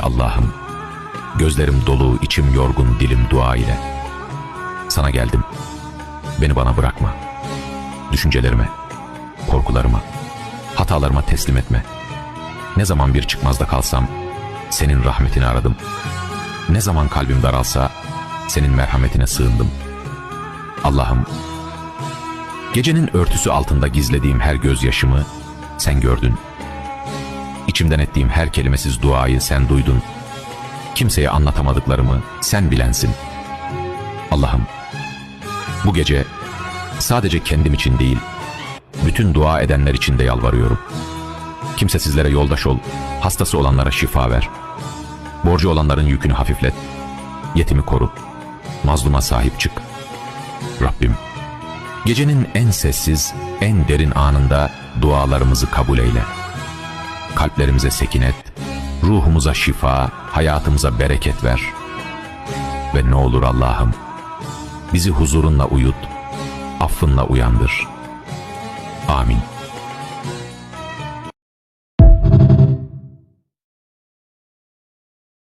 Allah'ım, gözlerim dolu, içim yorgun, dilim dua ile. Sana geldim. Beni bana bırakma. Düşüncelerime, korkularıma, hatalarıma teslim etme. Ne zaman bir çıkmazda kalsam, senin rahmetini aradım. Ne zaman kalbim daralsa, senin merhametine sığındım. Allah'ım, gecenin örtüsü altında gizlediğim her gözyaşımı sen gördün. İçimden ettiğim her kelimesiz duayı sen duydun. Kimseye anlatamadıklarımı sen bilensin. Allah'ım, bu gece sadece kendim için değil, bütün dua edenler için de yalvarıyorum. Kimsesizlere yoldaş ol, hastası olanlara şifa ver. Borcu olanların yükünü hafiflet. Yetimi koru. Mazluma sahip çık. Rabbim, gecenin en sessiz, en derin anında dualarımızı kabul eyle. Kalplerimize sekinet, ruhumuza şifa, hayatımıza bereket ver. Ve ne olur Allah'ım, bizi huzurunla uyut, affınla uyandır. Amin.